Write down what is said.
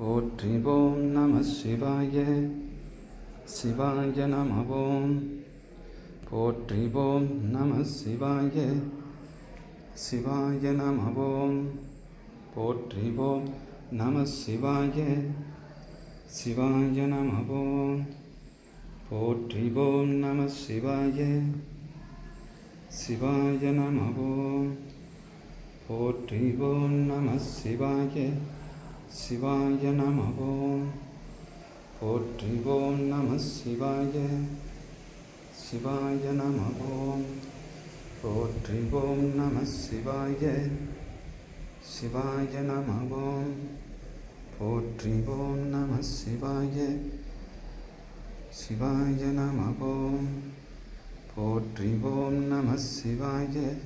போற்றி ஓம் நம சிவாய சிவாய நம ஓம் போற்றி ஓம் நம சிவாய சிவாய நம ஓம் போற்றி ஓம் நம சிவாய சிவாய நம ஓம் போற்றி ஓம் நம சிவாய சிவாய நம ஓம் நம சிவாய சிவாய நமவோம் போற்றிவோம் நம சிவாய. சிவாய நமவோம் போற்றிவோம் நம சிவாய. சிவாய நமவோம் போற்றிவோம் நம சிவாய. சிவாய நமவோம் போற்றிவோம் நம சிவாய.